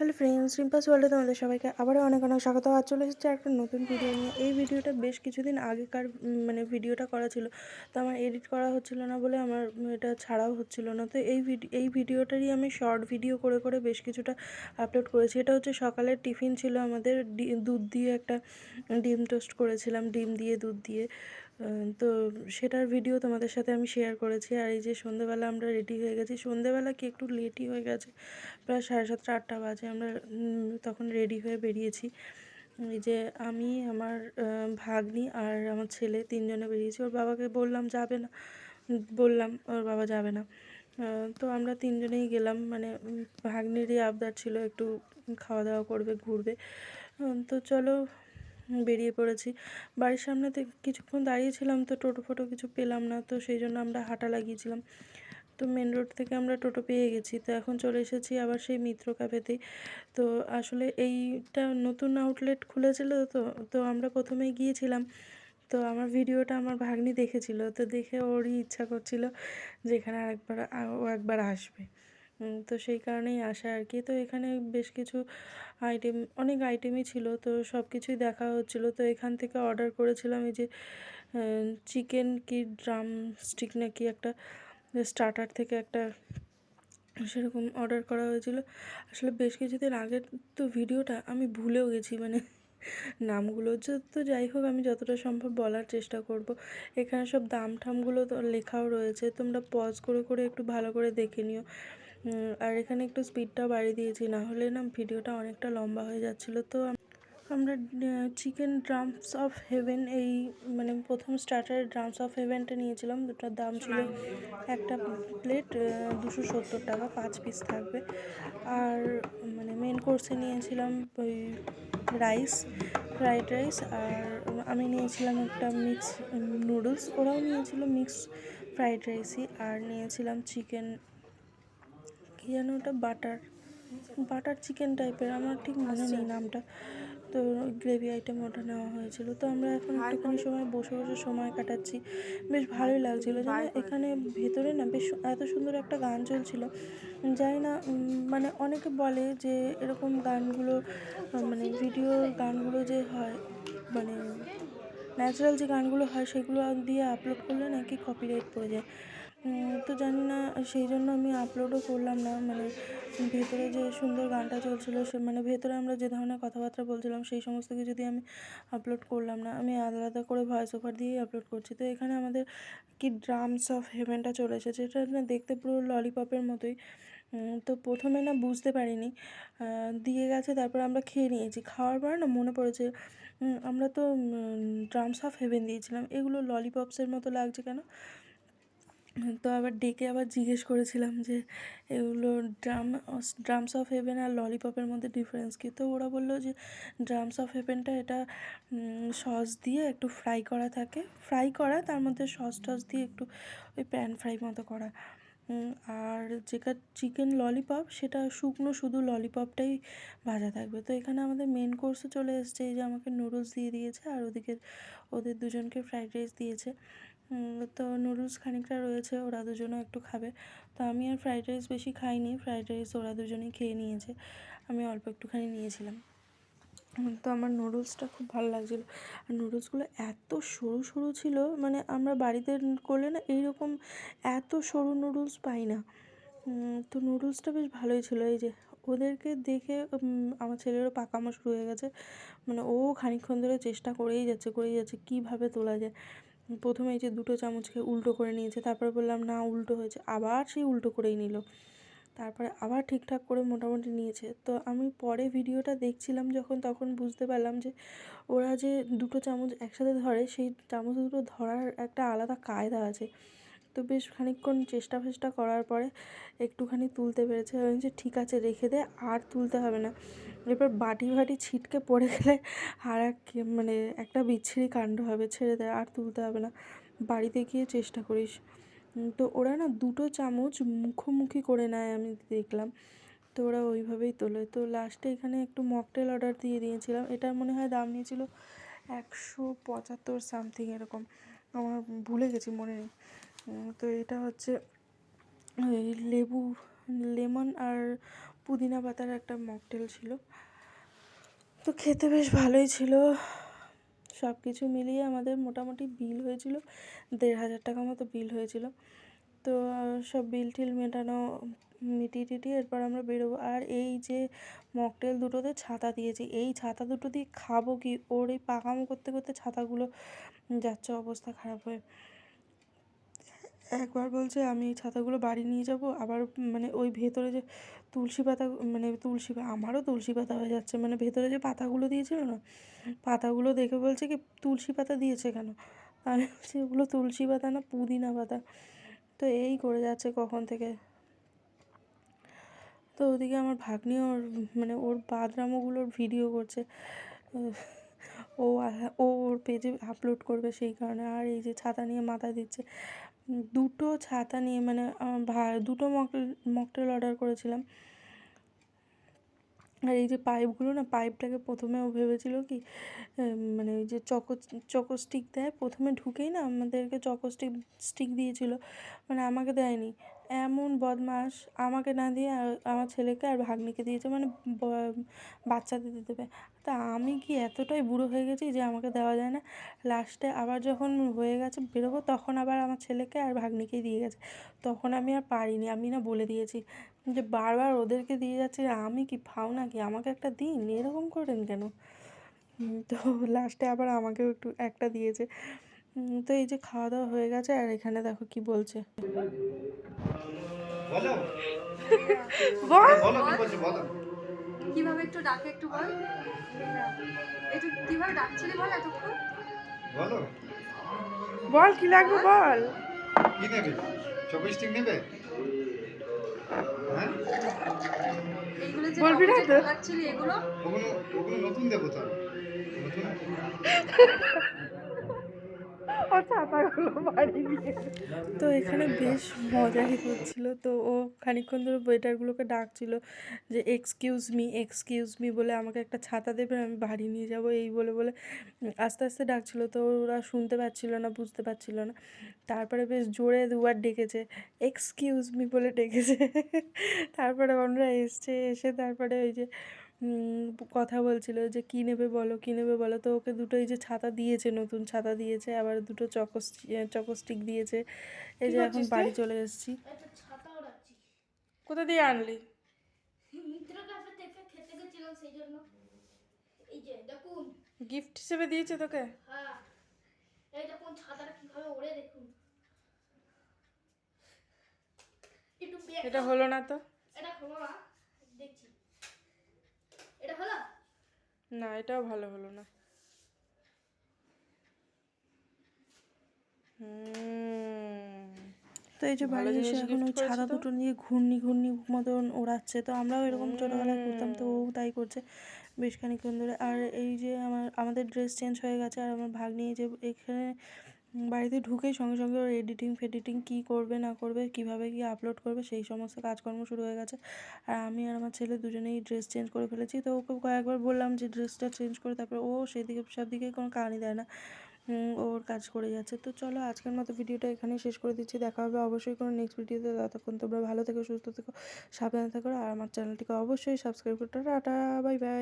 Hello friends, রিম্পাস ওয়ার্ল্ডে তোমাদের সবাইকে আবারও অনেক অনেক স্বাগত। আজ চলে এসেছে একটা নতুন ভিডিও নিয়ে। এই ভিডিওটা বেশ কিছুদিন আগেকার মানে ভিডিওটা করা ছিল। তো আমার এডিট করা হচ্ছিল না বলে আমার এটা ছাড়াও হচ্ছিল না। তো এই ভিডিও এই ভিডিওটারই আমি শর্ট ভিডিও করে করে বেশ কিছুটা আপলোড করেছি। এটা হচ্ছে সকালের টিফিন ছিল আমাদের। দুধ দিয়ে একটা ডিম টোস্ট করেছিলাম। ডিম দিয়ে, দুধ দিয়ে। তো সেটার ভিডিও তোমাদের সাথে আমি শেয়ার করেছি। আর এই যে সন্ধেবেলা আমরা রেডি হয়ে গেছি। সন্ধেবেলা কি একটু লেটই হয়ে গেছে? প্রায় সাড়ে সাতটা, আটটা বাজে। আমরা তখন রেডি হয়ে বেরিয়েছি। এই যে আমি, আমার ভাগ্নি আর আমার ছেলে তিনজনে বেরিয়েছি। ওর বাবাকে বললাম, যাবে না। বললাম, ওর বাবা যাবে না। তো আমরা তিনজনেই গেলাম। মানে ভাগ্নিরই আবদার ছিল একটু খাওয়া দাওয়া করবে, ঘুরবে। তো চলো বেরিয়ে পড়েছি। বাড়ির সামনেতে কিছুক্ষণ দাঁড়িয়েছিলাম তো টোটো ফোটো কিছু পেলাম না তো সেই জন্য আমরা হাঁটা লাগিয়েছিলাম। তো মেন রোড থেকে আমরা টোটো পেয়ে গেছি। তো এখন চলে এসেছি আবার সেই মিত্র ক্যাফেতেই তো আসলে এইটা নতুন আউটলেট খুলেছিল তো তো আমরা প্রথমেই গিয়েছিলাম। তো আমার ভিডিওটা আমার ভাগ্নি দেখেছিল। তো দেখে ওরই ইচ্ছা করছিল যে এখানে আরেকবার, ও একবার আসবে। তো সেই কারণেই আসা আর কি। তো এখানে বেশ কিছু আইটেম অনেক আইটেমই ছিল, তো সব কিছুই দেখা হচ্ছিল। তো এখান থেকে অর্ডার করেছিলাম এই যে চিকেন কি ড্রাম স্টিক নাকি একটা স্টার্টার থেকে একটা, সেরকম অর্ডার করা হয়েছিল। আসলে বেশ কিছুদিন আগের তো ভিডিওটা আমি ভুলেও গেছি মানে নামগুলো। তো যাই হোক, আমি যতটা সম্ভব বলার চেষ্টা করব। এখানে সব দাম ঠামগুলো তো লেখাও রয়েছে। তোমরা পজ করে করে একটু ভালো করে দেখে নিও। আর এখানে একটু স্পিডটা বাড়িয়ে দিয়েছি, না হলে না ভিডিওটা অনেকটা লম্বা হয়ে যাচ্ছিল। তো আমরা চিকেন ড্রামস অফ হেভেন এই মানে প্রথম স্টার্টারের ড্রামস অফ হেভেনটা নিয়েছিলাম। দুটার দাম ছিল একটা প্লেট দুশো সত্তর টাকা, পাঁচ পিস থাকবে। আর মানে মেন কোর্সে নিয়েছিলাম ওই রাইস ফ্রাইড রাইস আর আমি নিয়েছিলাম একটা মিক্স নুডলস ওরাও নিয়েছিল মিক্স ফ্রাইড রাইসই আর নিয়েছিলাম চিকেন কী যেন ওটা বাটার বাটার চিকেন টাইপের আমার ঠিক মনে নেই নামটা। তো গ্রেভি আইটেম ওটা নেওয়া হয়েছিল। তো আমরা এখন একটুখানি সময় বসে বসে সময় কাটাচ্ছি। বেশ ভালোই লাগছিল। জানো এখানে ভেতরে না বেশ এত সুন্দর একটা গান চলছিল। যাই না মানে অনেকে বলে যে এরকম গানগুলো মানে ভিডিও গানগুলো যে হয় মানে ন্যাচারাল যে গানগুলো হয় সেগুলো দিয়ে আপলোড করলে নাকি কপিরাইট পড়ে যায়। তো জানি না, সেই জন্য আমি আপলোডও করলাম না। মানে ভেতরে যে সুন্দর গানটা চলছিল, সে মানে ভেতরে আমরা যে ধরনের কথাবার্তা বলছিলাম, সেই সমস্ত কিছু দিয়ে আমি আপলোড করলাম না। আমি আলাদা করে ভয়েস ওভার দিয়েই আপলোড করছি। তো এখানে আমাদের কি ড্রামস অফ হেভেনটা চলে এসেছে, এটা না দেখতে পুরো ললিপপের মতোই। তো প্রথমে না বুঝতে পারিনি। দিয়ে গেছে, তারপর আমরা খেয়ে নিয়েছি। খাওয়ার পরে না মনে পড়েছে আমরা তো ড্রামস অফ হেভেন দিয়েছিলাম। এগুলো ললিপপসের মতো লাগছে কেন? তো আবার ডেকে আবার জিজ্ঞেস করেছিলাম যে, এগুলো ড্রাম ড্রামস অফ হেভেন আর ললিপপের মধ্যে ডিফারেন্স কী? তো ওরা বলল যে ড্রামস অফ হেভেনটা এটা সস দিয়ে একটু ফ্রাই করা থাকে। ফ্রাই করা, তার মধ্যে সস টস দিয়ে একটু ওই প্যান ফ্রাই মতো করা। আর যেটা চিকেন ললিপপ সেটা শুকনো শুধু ললিপপটাই ভাজা থাকবে। তো এখানে আমাদের মেন কোর্সে চলে এসেছে, এই যে আমাকে নুডলস দিয়ে দিয়েছে, আর ওদিকে ওদের দুজনকে ফ্রাইড রাইস দিয়েছে। তো নুডলস খানিকটা রয়েছে, ওরা দুজনে একটু খাবে। তো আমি আর ফ্রাইড রাইস বেশি খাইনি, ফ্রাইড রাইস ওরা দুজনেই খেয়ে নিয়েছে। আমি অল্প একটুখানি নিয়েছিলাম। তো আমার নুডলসটা খুব ভালো লাগছিল। আর নুডলসগুলো এত সরু সরু ছিল মানে আমরা বাড়িতে করলে না এইরকম এত সরু নুডলস পাই না। তো নুডলসটা বেশ ভালোই ছিল। এই যে ওদেরকে দেখে আমার ছেলেরও পাকামো শুরু হয়ে গেছে। মানে ও খানিকক্ষণ ধরে চেষ্টা করেই যাচ্ছে করেই যাচ্ছে, কীভাবে তোলা যায়। প্রথমে এই যে দুটো চামচকে উল্টো করে নিয়েছে, তারপরে বললাম, না, উল্টো হয়েছে। আবার সেই উল্টো করেই নিল। তারপরে আবার ঠিকঠাক করে মোটামুটি নিয়েছে। তো আমি পরে ভিডিওটা দেখছিলাম যখন, তখন বুঝতে পারলাম যে ওরা যে দুটো চামচ একসাথে ধরে, সেই চামচ দুটো ধরার একটা আলাদা কায়দা আছে। তো বেশ খানিকক্ষণ চেষ্টা ফেষ্টা করার পরে একটুখানি তুলতে পেরেছে। যে ঠিক আছে, রেখে দে, আর তুলতে হবে না। এরপর বাটি ফাটি ছিটকে পড়ে গেলে আর এক মানে একটা বিচ্ছিরি কাণ্ড হবে, ছেড়ে দেয় আর তুলতে হবে না। বাড়িতে গিয়ে চেষ্টা করিস। তো ওরা না দুটো চামচ মুখোমুখি করে নেয় আমি দেখলাম। তো ওরা ওইভাবেই তোলে। তো লাস্টে এখানে একটু মকটেল অর্ডার দিয়ে দিয়েছিলাম। এটার মনে হয় দাম নিয়েছিল একশো পঁচাত্তর সামথিং এরকম। আমার ভুলে গেছি, মনে নেই। তো এটা হচ্ছে, ওই লেবু, লেমন আর পুদিনা পাতার একটা মকটেল ছিল। তো খেতে বেশ ভালোই ছিল। সব কিছু মিলিয়ে আমাদের মোটামুটি বিল হয়েছিল, দেড় হাজার টাকা মতো বিল হয়েছিল। তো সব বিল টিল মেটানো, মিটিয়ে টিটিয়ে এরপর আমরা বেরোবো। আর এই যে মকটেল দুটোতে ছাতা দিয়েছি, এই ছাতা দুটো দিয়ে খাব কি? ওর এই পাকামো করতে করতে ছাতাগুলো যাচ্ছে, অবস্থা খারাপ হয়ে একবার বলছে, আমি ছাতাগুলো বাড়ি নিয়ে যাব। আবার মানে ওই ভেতরে যে তুলসী পাতা মানে তুলসী আমারও তুলসী পাতা হয়ে যাচ্ছে। মানে ভেতরে যে পাতাগুলো দিয়েছিল না, পাতাগুলো দেখে বলছে কি, তুলসী পাতা দিয়েছে কেন? আমি বলছি, ওগুলো তুলসী পাতা না, পুদিনা পাতা। তো এই করে যাচ্ছে কখন থেকে। তো ওদিকে আমার ভাগ্নি ওর মানে ওর বাদরামোগুলোর ভিডিও করছে। ও ও ওর পেজে আপলোড করবে সেই কারণে। আর এই যে ছাতা নিয়ে মাথা দিচ্ছে। দুটো ছাতা নিয়ে মানে ভা, দুটো মকটেল মকটেল অর্ডার করেছিলাম। আর এই যে পাইপগুলো না পাইপটাকে প্রথমে ও ভেবেছিল কি মানে ওই যে চকো চকো স্টিক দেয়, প্রথমে ঢুকেই না আমাদেরকে চকো স্টিক স্টিক দিয়েছিল। মানে আমাকে দেয়নি। এমন বদমাস আমাকে না দিয়ে আমার ছেলেকে আর ভাগ্নিকে দিয়েছে মানে বাচ্চাদের দিতে দেবে তা আমি কি এতটাই বুড়ো হয়ে গেছি যে আমাকে দেওয়া যায় না? লাস্টে আবার যখন হয়ে গেছে বেরোবো, তখন আবার আমার ছেলেকে আর ভাগ্নিকেই দিয়ে গেছে। তখন আমি আর পারিনি, আমি না বলে দিয়েছি যে বারবার ওদেরকে দিয়ে যাচ্ছে, আমি কি ফাও নাকি? আমাকে একটা দিন, এরকম করেন কেন? তো লাস্টে আবার আমাকেও একটু একটা দিয়েছে। তো এই যে খাওয়া দাওয়া হয়ে গেছে আর এখানে দেখো কি বলছে। কীভাবে একটু ডাকে একটু বল। একটু কীভাবে ডাকছিলি বল এতক্ষণ। বলো। বল কি লাগবে বল। কি নেবে? চব্বিশ স্টিক নেবে? হ্যাঁ? এইগুলো যে বলবি না তো? এগুলো। ওগুলো নতুন দেবো তো নতুন? তো এখানে বেশ মজাই হচ্ছিল। তো ও খানিকক্ষণ ধরে ওয়েটারগুলোকে ডাকছিল যে এক্সকিউজ মি এক্সকিউজ মি বলে আমাকে একটা ছাতা দেবে, আমি বাড়ি নিয়ে যাব, এই বলে বলে আস্তে আস্তে ডাকছিল। তো ওরা শুনতে পাচ্ছিল না, বুঝতে পারছিল না। তারপরে বেশ জোরে দুবার ডেকেছে এক্সকিউজ মি বলে ডেকেছে। তারপরে ওরা এসছে, এসে তারপরে ওই যে কথা বলছিল যে কী নেবে বলো কী নেবে বলো? তো ওকে দুটো এই যে ছাতা দিয়েছে নতুন ছাতা দিয়েছে আবার দুটো চকো চকো স্টিক দিয়েছে। এই যে এখন বাড়ি চলে এসেছি। কোথা দিয়ে আনলি? মিত্র ক্যাফে থেকে খেতে গেছিলাম সেই জন্য। এই যে দেখুন। গিফট হিসেবে দিয়েছে তোকে? হ্যাঁ। এই দেখুন ছাতাটা কীভাবে ওড়ে দেখুন। এটা হলো না তো? এটা হলো না। হলো? না এটাও ভালো হলো না। তো এই যে বাড়ি এসে এখন ওই ছাতা দুটো নিয়ে ঘূর্ণি ঘূর্ণি মতন ওড়াচ্ছে তো আমরাও এরকম ছোটোবেলায় করতাম তো ও তাই করছে বেশ খানিকক্ষণ ধরে। আর এই যে আমার আমাদের ড্রেস চেঞ্জ হয়ে গেছে আর আমার ভাগ্নি এই যে এখানে বাড়িতে ঢুকেই সঙ্গে সঙ্গে ওর এডিটিং ফেডিটিং কী করবে, না করবে, কীভাবে কি আপলোড করবে, সেই সমস্ত কাজকর্ম শুরু হয়ে গেছে। আর আমি আর আমার ছেলে দুজনেই ড্রেস চেঞ্জ করে ফেলেছি। তো ওকে কয়েকবার বললাম যে ড্রেসটা চেঞ্জ করে তারপরে ও সেদিকে সব দিকে কোনো কানই দেয় না। ওর কাজ করে যাচ্ছে। তো চলো আজকের মতো ভিডিওটা এখানেই শেষ করে দিচ্ছি। দেখা হবে অবশ্যই কোনো নেক্সট ভিডিওতে ততক্ষণ তোমরা ভালো থেকো, সুস্থ থেকো, সাবধানে থেকো। আর আমার চ্যানেলটিকে অবশ্যই সাবস্ক্রাইব করতে টাটা বাই বাই